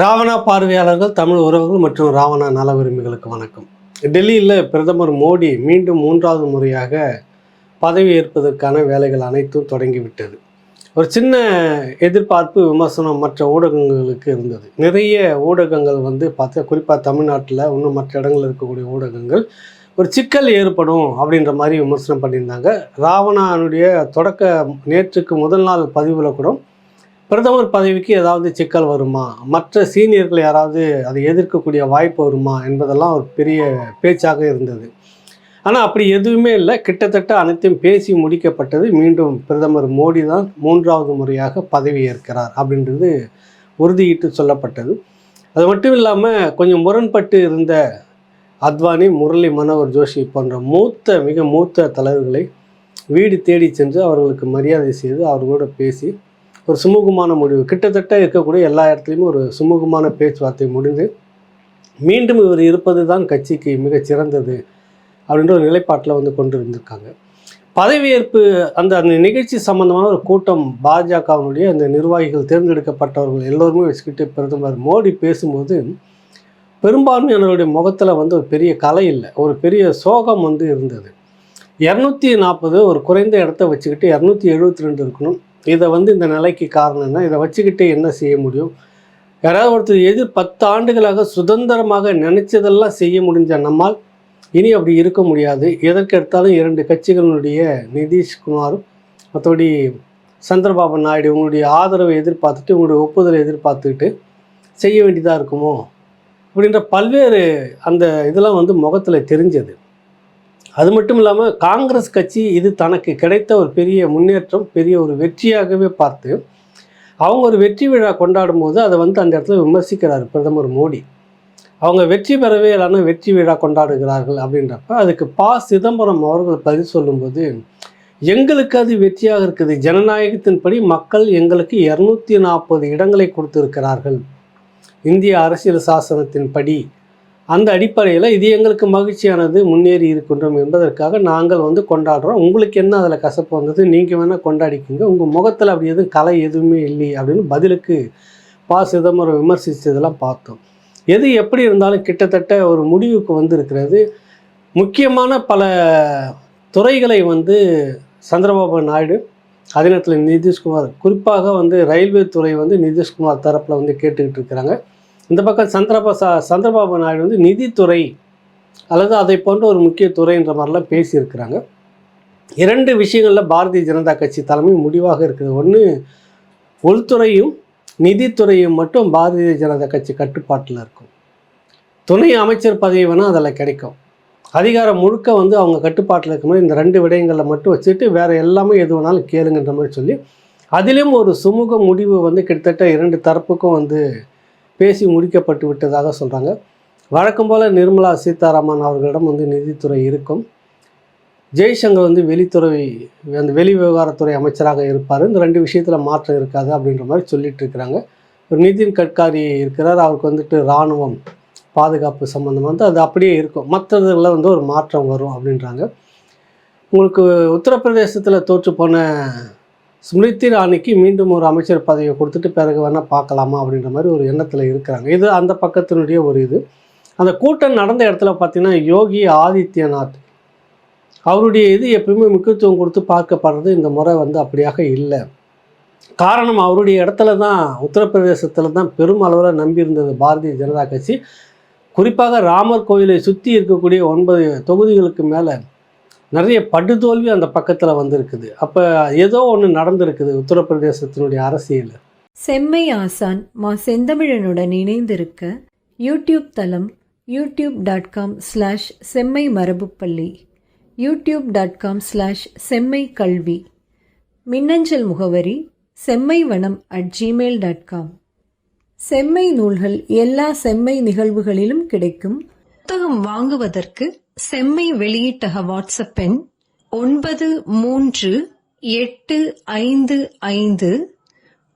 ராவணா பார்வையாளர்கள் தமிழ் உறவுகள் மற்றும் ராவணா நல உரிமைகளுக்கு வணக்கம். டெல்லியில் பிரதமர் மோடி மீண்டும் மூன்றாவது முறையாக பதவி ஏற்பதற்கான வேலைகள் அனைத்தும் தொடங்கிவிட்டது. ஒரு சின்ன எதிர்பார்ப்பு விமர்சனம் மற்ற ஊடகங்களுக்கு இருந்தது. நிறைய ஊடகங்கள் வந்து பார்த்தா குறிப்பாக தமிழ்நாட்டில் இன்னும் மற்ற இடங்களில் இருக்கக்கூடிய ஊடகங்கள் ஒரு சிக்கல் ஏற்படும் அப்படின்ற மாதிரி விமர்சனம் பண்ணியிருந்தாங்க. ராவணனுடைய தொடக்க நேற்றுக்கு முதல் நாள் பதிவில் கூட பிரதமர் பதவிக்கு ஏதாவது சிக்கல் வருமா? மற்ற சீனியர்கள் யாராவது அதை எதிர்க்கக்கூடிய வாய்ப்பு வருமா? என்பதெல்லாம் ஒரு பெரிய பேச்சாக இருந்தது. ஆனால் அப்படி எதுவுமே இல்லை. கிட்டத்தட்ட அனைத்தையும் பேசி முடிக்கப்பட்டது. மீண்டும் பிரதமர் மோடி தான் மூன்றாவது முறையாக பதவி ஏற்கிறார் அப்படின்றது உறுதியிட்டு சொல்லப்பட்டது. அது மட்டும் இல்லாமல் கொஞ்சம் முரண்பட்டு இருந்த அத்வானி முரளி மனோகர் ஜோஷி போன்ற மூத்த மிக மூத்த தலைவர்களை வீடு தேடி சென்று அவர்களுக்கு மரியாதை செய்து அவர்களோட பேசி ஒரு சுமூகமான முடிவு. கிட்டத்தட்ட இருக்கக்கூடிய எல்லா இடத்துலையுமே ஒரு சுமூகமான பேச்சுவார்த்தை முடிந்து மீண்டும் இவர் இருப்பது தான் கட்சிக்கு மிகச் சிறந்தது அப்படின்ற ஒரு நிலைப்பாட்டில் வந்து கொண்டு இருந்திருக்காங்க பதவியேற்பு அந்த அந்த நிகழ்ச்சி சம்பந்தமான ஒரு கூட்டம் பாஜகவினுடைய அந்த நிர்வாகிகள் தேர்ந்தெடுக்கப்பட்டவர்கள் எல்லோருமே வச்சுக்கிட்டு பிரதமர் மோடி பேசும்போது பெரும்பான்மையானவருடைய முகத்தில் வந்து ஒரு பெரிய கலை இல்லை. ஒரு பெரிய சோகம் வந்து இருந்தது. இரநூத்தி நாற்பது ஒரு குறைந்த இடத்த வச்சுக்கிட்டு இரநூத்தி எழுபத்தி ரெண்டு இருக்கணும். இதை வந்து இந்த நிலைக்கு காரணம் என்ன? இதை வச்சுக்கிட்டு என்ன செய்ய முடியும்? யாராவது ஒருத்தர் எதிர் பத்து ஆண்டுகளாக சுதந்திரமாக நினைச்சதெல்லாம் செய்ய முடிஞ்ச நம்மால் இனி அப்படி இருக்க முடியாது. எதற்கெடுத்தாலும் இரண்டு கட்சிகளுடைய நிதிஷ்குமாரும் மற்றபடி சந்திரபாபு நாயுடு உங்களுடைய ஆதரவை எதிர்பார்த்துட்டு உங்களுடைய ஒப்புதலை எதிர்பார்த்துக்கிட்டு செய்ய வேண்டியதாக இருக்குமோ? அப்படின்ற பல்வேறு அந்த இதெல்லாம் வந்து முகத்தில் தெரிஞ்சது. அது மட்டும் இல்லாமல் காங்கிரஸ் கட்சி இது தனக்கு கிடைத்த ஒரு பெரிய முன்னேற்றம் பெரிய ஒரு வெற்றியாகவே பார்த்து அவங்க ஒரு வெற்றி விழா கொண்டாடும் போது அதை வந்து அந்த இடத்துல விமர்சிக்கிறார் பிரதமர் மோடி. அவங்க வெற்றி பெறவே இல்லாமல் வெற்றி விழா கொண்டாடுகிறார்கள் அப்படின்றப்ப அதுக்கு ப. சிதம்பரம் அவர்கள் பதில் சொல்லும்போது எங்களுக்கு அது வெற்றியாக இருக்குது. ஜனநாயகத்தின்படி மக்கள் எங்களுக்கு இரநூத்தி நாற்பது இடங்களை கொடுத்திருக்கிறார்கள். இந்திய அரசியல் சாசனத்தின்படி அந்த அடிப்படையில் இது எங்களுக்கு மகிழ்ச்சியானது முன்னேறி இருக்கின்றோம் என்பதற்காக நாங்கள் வந்து கொண்டாடுறோம். உங்களுக்கு என்ன அதில் கசப்பு வந்தது? நீங்கள் வேணால் கொண்டாடிக்கிங்க. உங்கள் முகத்தில் அப்படி எதுவும் கலை எதுவுமே இல்லை அப்படின்னு பதிலுக்கு பா. சிதம்பரம் விமர்சித்ததெல்லாம் பார்த்தோம். எது எப்படி இருந்தாலும் கிட்டத்தட்ட ஒரு முடிவுக்கு வந்திருக்கிறது. முக்கியமான பல துறைகளை வந்து சந்திரபாபு நாயுடு அதே நேரத்தில் நிதிஷ்குமார் குறிப்பாக வந்து ரயில்வே துறை வந்து நிதிஷ்குமார் தரப்பில் வந்து கேட்டுக்கிட்டு இருக்கிறாங்க. இந்த பக்கம் சந்திரபா சந்திரபாபு நாயுடு வந்து நிதித்துறை அல்லது அதை போன்ற ஒரு முக்கிய துறைன்ற மாதிரிலாம் பேசியிருக்கிறாங்க. இரண்டு விஷயங்களில் பாரதிய ஜனதா கட்சி தலைமை முடிவாக இருக்குது. ஒன்று உள்துறையும் நிதித்துறையும் மட்டும் பாரதிய ஜனதா கட்சி கட்டுப்பாட்டில் இருக்கும். துணை அமைச்சர் பதவி வேணால் அதில் கிடைக்கும். அதிகாரம் முழுக்க வந்து அவங்க கட்டுப்பாட்டில் இருக்கும்போது மாதிரி இந்த ரெண்டு விடயங்களில் மட்டும் வச்சுட்டு வேறு எல்லாமே எது வேணாலும் கேளுங்கன்ற மாதிரி சொல்லி அதிலும் ஒரு சுமூக முடிவு வந்து கிட்டத்தட்ட இரண்டு தரப்புக்கும் வந்து பேசி முடிக்கப்பட்டு விட்டதாக சொல்கிறாங்க வழக்கம் போல் நிர்மலா சீதாராமன் அவர்களிடம் வந்து நிதித்துறை இருக்கும். ஜெய்சங்கர் வந்து வெளித்துறை அந்த வெளி விவகாரத்துறை அமைச்சராக இருப்பார். இந்த ரெண்டு விஷயத்தில் மாற்றம் இருக்காது அப்படின்ற மாதிரி சொல்லிட்டு இருக்கிறாங்க. ஒரு நிதின் கட்காரி இருக்கிறார். அவருக்கு வந்துட்டு இராணுவம் பாதுகாப்பு சம்மந்தமாக வந்து அது அப்படியே இருக்கும். மற்றதில் வந்து ஒரு மாற்றம் வரும் அப்படின்றாங்க. உங்களுக்கு உத்தரப்பிரதேசத்தில் தோற்று போன ஸ்மிருதி ராணிக்கு மீண்டும் ஒரு அமைச்சர் பதவியை கொடுத்துட்டு பிறகு வேணால் பார்க்கலாமா அப்படின்ற மாதிரி ஒரு எண்ணத்தில் இருக்கிறாங்க. இது அந்த பக்கத்தினுடைய ஒரு இது. அந்த கூட்டம் நடந்த இடத்துல பார்த்திங்கன்னா யோகி ஆதித்யநாத் அவருடைய இது எப்பயுமே முக்கியத்துவம் கொடுத்து பார்க்கப்படுறது இந்த முறை வந்து அப்படியாக இல்லை. காரணம் அவருடைய இடத்துல தான் உத்தரப்பிரதேசத்தில் தான் பெரும் அளவில் நம்பியிருந்தது பாரதிய ஜனதா கட்சி. குறிப்பாக ராமர் கோயிலை சுற்றி இருக்கக்கூடிய ஒன்பது தொகுதிகளுக்கு மேலே நிறைய படுதோல்வி அந்த பக்கத்தில் வந்திருக்குது. அப்போ ஏதோ ஒன்று நடந்திருக்குது உத்தரப்பிரதேசத்தினுடைய அரசியல் செம்மை ஆசான் மா செந்தமிழனுடன் இணைந்திருக்க யூடியூப் தளம் யூடியூப் டாட் காம் ஸ்லாஷ் செம்மை மரபுப்பள்ளி யூடியூப் டாட் காம் ஸ்லாஷ் செம்மை கல்வி மின்னஞ்சல் முகவரி செம்மை வனம் அட் ஜிமெயில் டாட் காம். செம்மை நூல்கள் எல்லா செம்மை நிகழ்வுகளிலும் கிடைக்கும். புத்தகம் வாங்குவதற்கு செம்மை வெளியீட்டக வாட்ஸ்அப் எண் ஒன்பது மூன்று எட்டு ஐந்து ஐந்து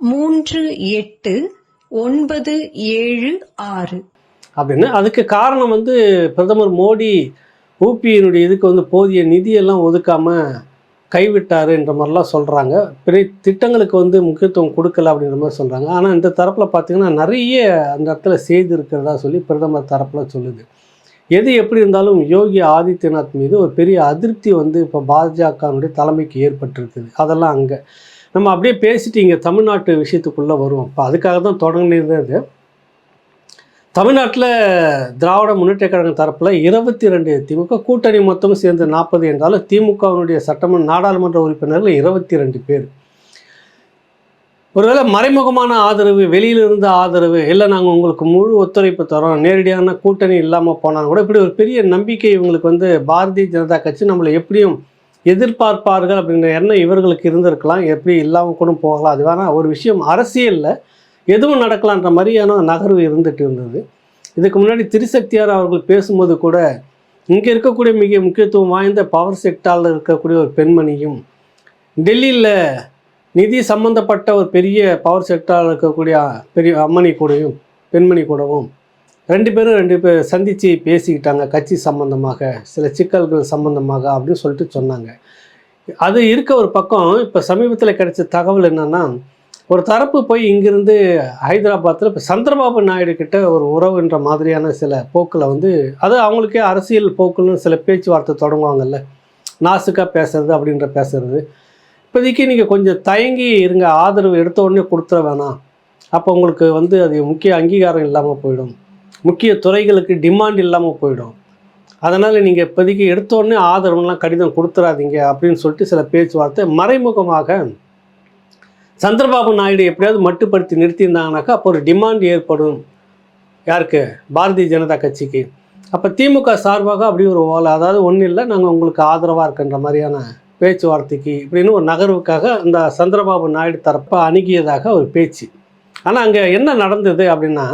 மூன்று எட்டு ஒன்பது ஏழு ஆறு. அப்படின்னு அதுக்கு காரணம் வந்து பிரதமர் மோடி ஊபியினுடைய இதுக்கு வந்து போதிய நிதியெல்லாம் ஒதுக்காமல் கைவிட்டார் என்ற மாதிரிலாம் சொல்கிறாங்க பெரிய திட்டங்களுக்கு வந்து முக்கியத்துவம் கொடுக்கல அப்படின்ற மாதிரி சொல்கிறாங்க ஆனால் இந்த தரப்பில் பார்த்தீங்கன்னா நிறைய அந்த இடத்துல செய்து இருக்கிறதா சொல்லி பிரதமர் தரப்பில் சொல்லுது. எது எப்படி இருந்தாலும் யோகி ஆதித்யநாத் மீது ஒரு பெரிய அதிருப்தி வந்து இப்போ பாஜகனுடைய தலைமைக்கு ஏற்பட்டிருக்குது. அதெல்லாம் அங்கே. நம்ம அப்படியே பேசிட்டு இங்கே தமிழ்நாட்டு விஷயத்துக்குள்ளே வருவோம். இப்போ அதுக்காக தான் தொடங்கினது தமிழ்நாட்டில் திராவிட முன்னேற்ற கழகம் தரப்பில் இருபத்தி ரெண்டு திமுக கூட்டணி மொத்தம் சேர்ந்து நாற்பது என்றாலும் திமுகவினுடைய சட்டமன்ற நாடாளுமன்ற உறுப்பினர்கள் இருபத்தி ரெண்டு பேர். ஒருவேளை மறைமுகமான ஆதரவு வெளியிலிருந்து ஆதரவு இல்லை நாங்கள் உங்களுக்கு முழு ஒத்துழைப்பு தரோம் நேரடியான கூட்டணி இல்லாமல் போனாலும் கூட இப்படி ஒரு பெரிய நம்பிக்கை இவங்களுக்கு வந்து பாரதிய ஜனதா கட்சி நம்மளை எப்படியும் எதிர்பார்ப்பார்கள் அப்படின்ற எண்ணம் இவர்களுக்கு இருந்திருக்கலாம். எப்படி இல்லாமல் கூட போகலாம். அது வேணால் ஒரு விஷயம். அரசியலில் எதுவும் நடக்கலான்ற மாதிரியான நகர்வு இருந்துகிட்டு இருந்தது. இதுக்கு முன்னாடி திரிசக்தியார் அவர்கள் பேசும்போது கூட இங்கே இருக்கக்கூடிய மிக முக்கியத்துவம் வாய்ந்த பவர் செக்டாரில் இருக்கக்கூடிய ஒரு பெண்மணியும் டெல்லியில் நிதி சம்பந்தப்பட்ட ஒரு பெரிய பவர் செக்டாரில் இருக்கக்கூடிய பெரிய அம்மணி கூடயும் பெண்மணி கூடவும் ரெண்டு பேரும் ரெண்டு பேர் சந்தித்து பேசிக்கிட்டாங்க கட்சி சம்பந்தமாக சில சிக்கல்கள் சம்பந்தமாக அப்படின்னு சொல்லிட்டு சொன்னாங்க. அது இருக்க ஒரு பக்கம் இப்போ சமீபத்தில் கிடைச்ச தகவல் என்னென்னா ஒரு தரப்பு போய் இங்கிருந்து ஹைதராபாத்தில் இப்போ சந்திரபாபு நாயுடு கிட்ட ஒரு உறவுன்ற மாதிரியான சில போக்கில் வந்து அது அவங்களுக்கே அரசியல் போக்குன்னு சில பேச்சுவார்த்தை தொடங்குவாங்கல்ல நாசுக்காக பேசுறது அப்படின்ற பேசுறது. இப்போதைக்கு நீங்கள் கொஞ்சம் தயங்கி இருங்க ஆதரவு எடுத்த உடனே கொடுத்துட வேணாம். அப்போ உங்களுக்கு வந்து அது முக்கிய அங்கீகாரம் இல்லாமல் போயிடும். முக்கிய துறைகளுக்கு டிமாண்ட் இல்லாமல் போயிடும். அதனால் நீங்கள் இப்போதைக்கு எடுத்த உடனே ஆதரவுலாம் கடிதம் கொடுத்துறாதீங்க அப்படின்னு சொல்லிட்டு சில பேச்சுவார்த்தை மறைமுகமாக சந்திரபாபு நாயுடு எப்படியாவது மட்டுப்படுத்தி நிறுத்தியிருந்தாங்கனாக்கா அப்போ ஒரு டிமாண்ட் ஏற்படும். யாருக்கு? பாரதிய ஜனதா கட்சிக்கு. அப்போ திமுக சார்பாக அப்படி ஒரு ஓலை அதாவது ஒன்றும் இல்லை நாங்கள் உங்களுக்கு ஆதரவாக இருக்கின்ற மாதிரியான பேச்சுவார்த்தைக்கு இப்படின்னு ஒரு நகர்வுக்காக அந்த சந்திரபாபு நாயுடு தரப்பை அணுகியதாக ஒரு பேச்சு. ஆனால் அங்கே என்ன நடந்தது அப்படின்னா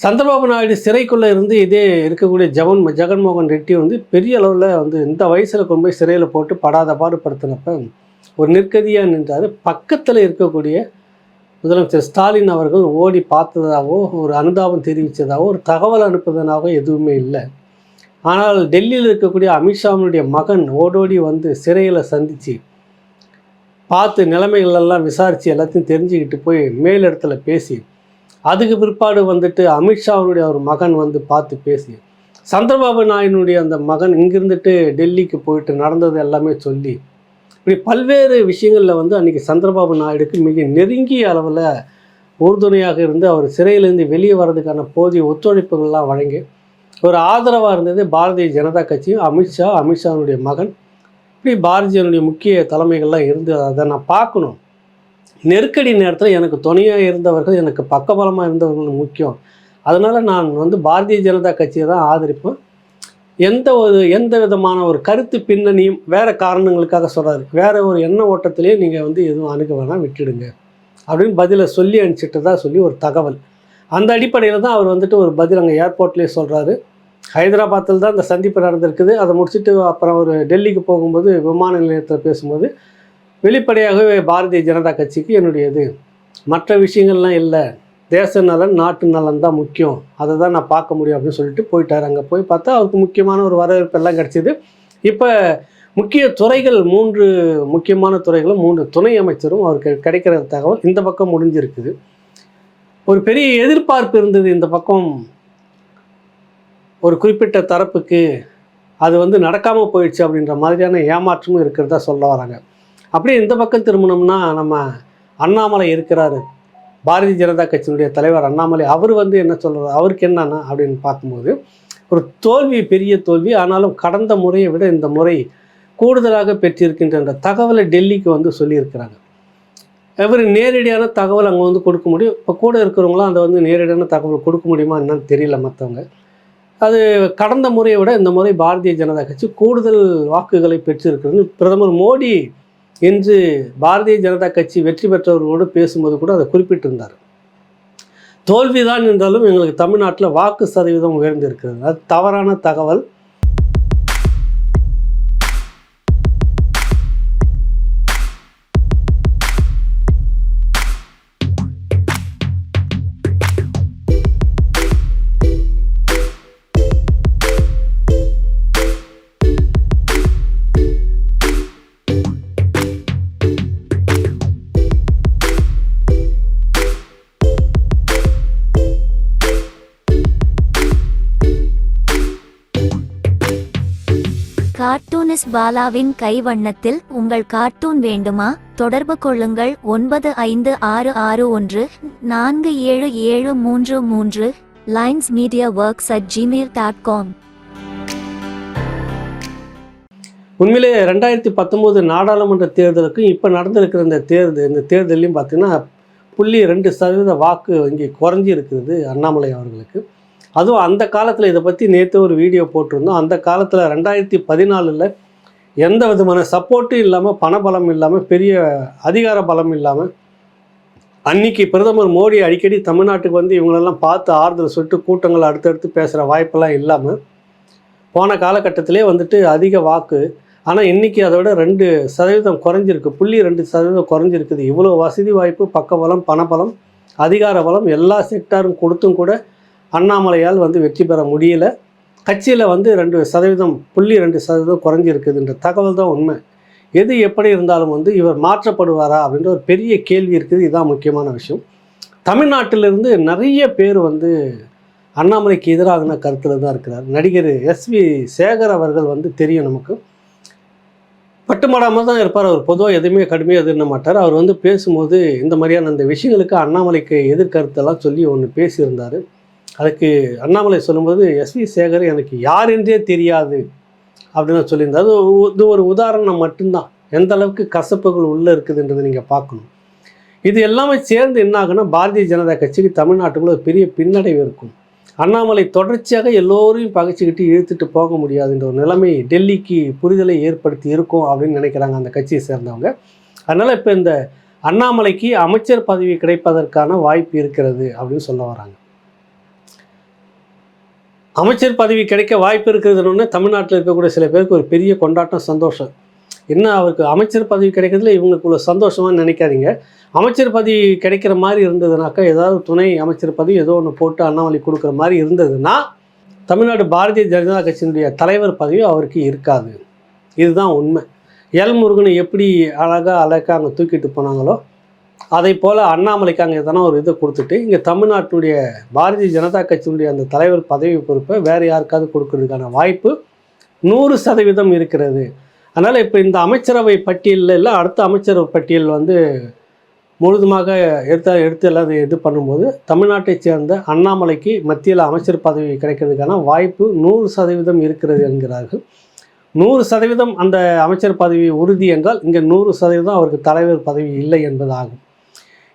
சந்திரபாபு நாயுடு சிறைக்குள்ளே இருந்து இதே இருக்கக்கூடிய ஜவன் ஜெகன்மோகன் ரெட்டி வந்து பெரிய அளவில் வந்து இந்த வயசில் கொண்டு போய் சிறையில் போட்டு படாத பாடுபடுத்தினப்ப ஒரு நிற்கதியாக நின்றார். பக்கத்தில் இருக்கக்கூடிய முதலமைச்சர் ஸ்டாலின் அவர்கள் ஓடி பார்த்ததாகவோ ஒரு அனுதாபம் தெரிவித்ததாகவோ ஒரு தகவல் அனுப்புவதனாகவோ எதுவுமே இல்லை. ஆனால் டெல்லியில் இருக்கக்கூடிய அமித்ஷாவினுடைய மகன் ஓடோடி வந்து சிறையில் சந்தித்து பார்த்து நிலைமைகளெல்லாம் விசாரித்து எல்லாத்தையும் தெரிஞ்சுக்கிட்டு போய் மேலிடத்தில் பேசி அதுக்கு பிற்பாடு வந்துட்டு அமித்ஷாவினுடைய ஒரு மகன் வந்து பார்த்து பேசி சந்திரபாபு நாயுனுடைய அந்த மகன் இங்கிருந்துட்டு டெல்லிக்கு போயிட்டு நடந்தது எல்லாமே சொல்லி இப்படி பல்வேறு விஷயங்களில் வந்து அன்றைக்கி சந்திரபாபு நாயுடுக்கு மிக நெருங்கிய அளவில் உறுதுணையாக இருந்து அவர் சிறையிலேருந்து வெளியே வர்றதுக்கான போதிய ஒத்துழைப்புகள்லாம் வழங்கி ஒரு ஆதரவாக இருந்தது பாரதிய ஜனதா கட்சியும் அமித்ஷா அமித்ஷாவுடைய மகன். இப்படி பாரதியனுடைய முக்கிய தலைமைகள்லாம் இருந்து அதை நான் பார்க்கணும். நெருக்கடி நேரத்தில் எனக்கு துணையாக இருந்தவர்கள் எனக்கு பக்கபலமாக இருந்தவர்கள் முக்கியம். அதனால் நான் வந்து பாரதிய ஜனதா கட்சியை தான் ஆதரிப்பேன். எந்த ஒரு எந்த விதமான ஒரு கருத்து பின்னணியும் வேறு காரணங்களுக்காக சொல்கிறாரு வேறு ஒரு எண்ண ஓட்டத்திலேயே நீங்கள் வந்து எதுவும் அணுக வேணாம் விட்டுடுங்க. அப்படின்னு பதிலை சொல்லி அனுப்பிச்சிட்டு தான் சொல்லி ஒரு தகவல். அந்த அடிப்படையில் தான் அவர் வந்துட்டு ஒரு பதில் அங்கே ஏர்போர்ட்லேயே சொல்கிறாரு ஹைதராபாத்தில் தான் இந்த சந்திப்பு நடந்திருக்குது. அதை முடிச்சுட்டு அப்புறம் அவர் டெல்லிக்கு போகும்போது விமான நிலையத்தில் பேசும்போது வெளிப்படையாகவே பாரதிய ஜனதா கட்சிக்கு என்னுடையது. மற்ற விஷயங்கள்லாம் இல்லை. தேச நலன் நாட்டு நலன் தான் முக்கியம். அதை தான் நான் பார்க்க முடியும் அப்படின்னு சொல்லிட்டு போயிட்டார். அங்கே போய் பார்த்தா அவருக்கு முக்கியமான ஒரு வரவேற்பு எல்லாம் கிடச்சிது. இப்போ முக்கிய துறைகள் மூன்று முக்கியமான துறைகளும் மூன்று துணை அமைச்சரும் அவருக்கு கிடைக்கிற தகவல் இந்த பக்கம் முடிஞ்சிருக்குது. ஒரு பெரிய எதிர்பார்ப்பு இருந்தது இந்த பக்கம். ஒரு குறிப்பிட்ட தரப்புக்கு அது வந்து நடக்காமல் போயிடுச்சு அப்படின்ற மாதிரியான ஏமாற்றமும் இருக்கிறதா சொல்ல வராங்க. அப்படியே இந்த பக்கம் திரும்பினோம்னா நம்ம அண்ணாமலை இருக்கிறாரு. பாரதிய ஜனதா கட்சியினுடைய தலைவர் அண்ணாமலை அவர் வந்து என்ன சொல்கிறார் அவருக்கு என்னன்னா அப்படின்னு பார்க்கும்போது ஒரு தோல்வி பெரிய தோல்வி ஆனாலும் கடந்த முறையை விட இந்த முறை கூடுதலாக பெற்றிருக்கின்ற அந்த தகவலை டெல்லிக்கு வந்து சொல்லியிருக்கிறாங்க. இவர் நேரடியான தகவல் அங்கே வந்து கொடுக்க முடியும். இப்போ கூட இருக்கிறவங்களாம் அதை வந்து நேரடியான தகவல் கொடுக்க முடியுமா என்னன்னு தெரியல மற்றவங்க அது கடந்த முறையை விட இந்த முறை பாரதிய ஜனதா கட்சி கூடுதல் வாக்குகளை பெற்றிருக்கிறது. பிரதமர் மோடி என்று பாரதிய ஜனதா கட்சி வெற்றி பெற்றவர்களோடு பேசும்போது கூட அதை குறிப்பிட்டிருந்தார். தோல்விதான் என்றாலும் எங்களுக்கு தமிழ்நாட்டில் வாக்கு சதவீதம் உயர்ந்திருக்கிறது. அது தவறான தகவல். கார்ட்டூனிஸ்ட் பாலாவின் கைவண்ணத்தில் உங்கள் கார்ட்டூன் வேண்டுமா? தொடர்பு கொள்ளுங்கள். ஒன்பது ஐந்து ஆறு ஆறு ஒன்று நான்கு ஏழு ஏழு மூன்று மூன்று lines media works at Gmail dot com. உண்மையிலே ரெண்டாயிரத்தி பத்தொம்போது நாடாளுமன்ற தேர்தலுக்கும் இப்போ நடந்திருக்கிற இந்த தேர்தல் இந்த தேர்தலையும் பார்த்தீங்கன்னா புள்ளி ரெண்டு சதவீத வாக்கு இங்கே குறைஞ்சி இருக்கிறது அண்ணாமலை அவர்களுக்கு. அதுவும் அந்த காலத்தில் இதை பற்றி நேற்று ஒரு வீடியோ போட்டிருந்தோம். அந்த காலத்தில் ரெண்டாயிரத்தி பதினாலில் எந்த விதமான சப்போர்ட்டும் இல்லாமல் பணபலம் இல்லாமல் பெரிய அதிகார பலம் இல்லாமல் அன்னைக்கு பிரதமர் மோடி அடிக்கடி தமிழ்நாட்டுக்கு வந்து இவங்களெல்லாம் பார்த்து ஆறுதல் சொல்லிட்டு கூட்டங்கள் அடுத்தடுத்து பேசுகிற வாய்ப்பெல்லாம் இல்லாமல் போன காலகட்டத்திலே வந்துட்டு அதிக வாக்கு. ஆனால் இன்றைக்கி அதோட ரெண்டு சதவீதம் குறைஞ்சிருக்கு. புள்ளி ரெண்டு சதவீதம் குறைஞ்சிருக்குது. இவ்வளோ வசதி வாய்ப்பு பக்கபலம் பணபலம் அதிகார பலம் எல்லா செக்டாரும் கொடுத்தும் கூட அண்ணாமலையால் வந்து வெற்றி பெற முடியல. கட்சியில் வந்து ரெண்டு சதவீதம் புள்ளி ரெண்டு சதவீதம் குறைஞ்சிருக்குதுன்ற தகவல் தான் உண்மை. எது எப்படி இருந்தாலும் வந்து இவர் மாற்றப்படுவாரா அப்படின்ற ஒரு பெரிய கேள்வி இருக்குது. இதுதான் முக்கியமான விஷயம். தமிழ்நாட்டிலிருந்து நிறைய பேர் வந்து அண்ணாமலைக்கு எதிராகின கருத்தில் தான் இருக்கிறார். நடிகர் எஸ்வி சேகர் அவர்கள் வந்து தெரியும் நமக்கு. பட்டுமாடாமல் தான் இருப்பார். அவர் பொதுவாக எதுவுமே கடுமையாக எதிர்ன மாட்டார். அவர் வந்து பேசும்போது இந்த மாதிரியான அந்த விஷயங்களுக்கு அண்ணாமலைக்கு எதிர்கருத்தெல்லாம் சொல்லி ஒன்று பேசியிருந்தார். அதுக்கு அண்ணாமலை சொல்லும்போது எஸ்வி சேகர் எனக்கு யார் என்றே தெரியாது அப்படின்னு சொல்லியிருந்தார். அது ஒரு- இது ஒரு உதாரணம் மட்டும்தான். எந்த அளவுக்கு கசப்புகள் உள்ளே இருக்குதுன்றதை நீங்கள் பார்க்கணும். இது எல்லாமே சேர்ந்து என்ன ஆகுன்னா பாரதிய ஜனதா கட்சிக்கு தமிழ்நாட்டுக்குள்ள ஒரு பெரிய பின்னடைவு இருக்கும். அண்ணாமலை தொடர்ச்சியாக எல்லோரையும் பகைச்சிக்கிட்டு இழுத்துட்டு போக முடியாதுன்ற ஒரு நிலைமை டெல்லிக்கு புரிதலை ஏற்படுத்தி இருக்கும் அப்படின்னு நினைக்கிறாங்க அந்த கட்சியை சேர்ந்தவங்க. அதனால் இப்போ இந்த அண்ணாமலைக்கு அமைச்சர் பதவி கிடைப்பதற்கான வாய்ப்பு இருக்கிறது அப்படின்னு சொல்ல வராங்க. அமைச்சர் பதவி கிடைக்க வாய்ப்பு இருக்கிறதுன்னு தமிழ்நாட்டில் இருக்கக்கூடிய சில பேருக்கு ஒரு பெரிய கொண்டாட்டம் சந்தோஷம். என்ன அவருக்கு அமைச்சர் பதவி கிடைக்கிறதுல இவங்களுக்கு உள்ள சந்தோஷமாக நினைக்காதீங்க. அமைச்சர் பதவி கிடைக்கிற மாதிரி இருந்ததுனாக்கா ஏதாவது துணை அமைச்சர் பதவி ஏதோ ஒன்று போட்டு அண்ணாமலை கொடுக்குற மாதிரி இருந்ததுன்னா தமிழ்நாடு பாரதிய ஜனதா கட்சியினுடைய தலைவர் பதவி அவருக்கு இருக்காது. இதுதான் உண்மை. எல் முருகனை எப்படி அழகாக அழகாக அங்கே தூக்கிட்டு போனாங்களோ அதை போல் அண்ணாமலைக்கு அங்கே எதனா ஒரு இதை கொடுத்துட்டு இங்கே தமிழ்நாட்டுடைய பாரதிய ஜனதா கட்சியினுடைய அந்த தலைவர் பதவி பொறுப்பை வேறு யாருக்காவது கொடுக்கறதுக்கான வாய்ப்பு நூறு சதவீதம் இருக்கிறது. அதனால் இப்போ இந்த அமைச்சரவை பட்டியலில் இல்லை அடுத்த அமைச்சரவை பட்டியல் வந்து முழுதுமாக எடுத்த எடுத்து எல்லாம் இது பண்ணும்போது தமிழ்நாட்டை சேர்ந்த அண்ணாமலைக்கு மத்தியில் அமைச்சர் பதவி கிடைக்கிறதுக்கான வாய்ப்பு நூறு சதவீதம் இருக்கிறது என்கிறார்கள். நூறு சதவீதம் அந்த அமைச்சர் பதவி உறுதி என்றால் இங்கே நூறு சதவீதம் அவருக்கு தலைவர் பதவி இல்லை என்பதாகும்.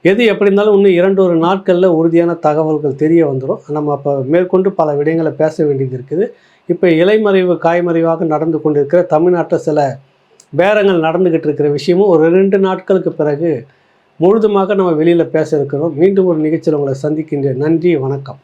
எது எப்படி இருந்தாலும் இன்னும் இரண்டு ஒரு நாட்களில் உறுதியான தகவல்கள் தெரிய வந்துடும் நம்ம அப்போ மேற்கொண்டு பல விடயங்களை பேச வேண்டியது இருக்குது. இப்போ இலைமறைவு காய்மறைவாக நடந்து கொண்டிருக்கிற தமிழ்நாட்டில் சில பேரங்கள் நடந்துக்கிட்டு இருக்கிற விஷயமும் ஒரு ரெண்டு நாட்களுக்கு பிறகு முழுதுமாக நம்ம வெளியில் பேச இருக்கிறோம். மீண்டும் ஒரு நிகழ்ச்சியில் உங்களை சந்திக்கின்ற நன்றி வணக்கம்.